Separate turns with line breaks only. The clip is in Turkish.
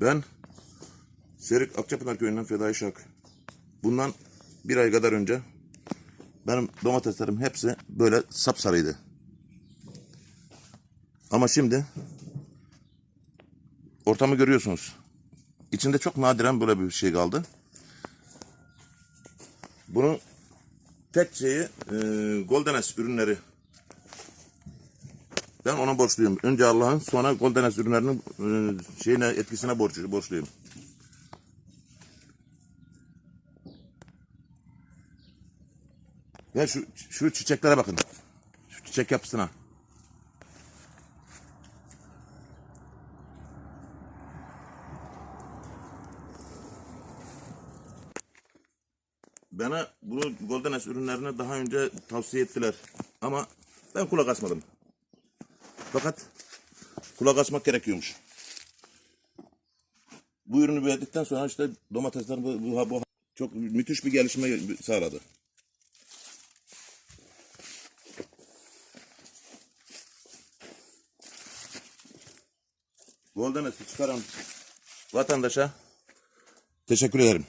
Ben Serik Akçapınar köyünden Fedai Şak. Bundan bir ay kadar önce benim domateslerim hepsi böyle sapsarıydı. Ama şimdi ortamı görüyorsunuz. İçinde çok nadiren böyle bir şey kaldı. Bunun tek şeyi e, Goldenes ürünleri. Ben ona borçluyum. Önce Allah'ın sonra Goldenes ürünlerinin e, şeyine etkisine borçlu, borçluyum. Ya şu şu çiçeklere bakın. Şu çiçek yapısına. Bana bu Goldenes ürünlerini daha önce tavsiye ettiler. Ama ben kulak asmadım. Fakat kulak asmak gerekiyormuş. Bu ürünü verdikten sonra işte domatesler bu, bu, bu çok müthiş bir gelişme sağladı. Goldenes'i çıkaran vatandaşa teşekkür ederim.